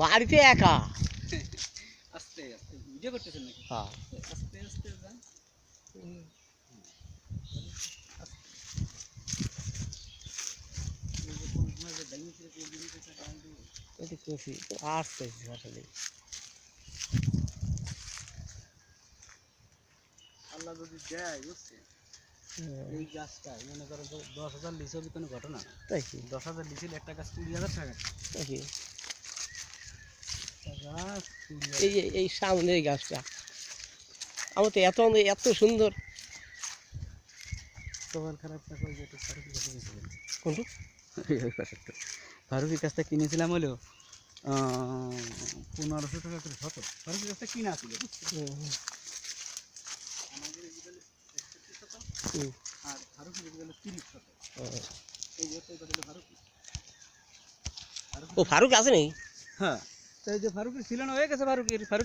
বাড়িতে একা? আস্তে আস্তে ভিডিও করতেছেন নাকি? হ্যাঁ। আস্তে আস্তে যান। এটা খুশি আসতে আসলে। আল্লাহ যদি দেয় বুঝছে এই গাছটা মনে করো দশ হাজার লিচু হবে কোনো ঘটনা। তাই কি? দশ হাজার লিচু একটা গাছ কুড়ি হাজার টাকা। তাই কি? এই এই সামনে এই গাছটা। আমার তো এত এত সুন্দর। সবার খারাপ টাকা ওই যে একটু ফারুকের কাছে গেছিলেন কোনটু? ওই পাশেরটা। ফারুকের কাছ কিনেছিলাম হলো পনেরোশো টাকা করে শত ফারুকের কাছ থেকে কিনা ছিল আর হলো তিরিশ। এই যে ফারুক ও ফারুক আছে নাকি হ্যাঁ। তো এই যে ফারুকের ছিল না হয়ে গেছে ফারুকির ফারুকের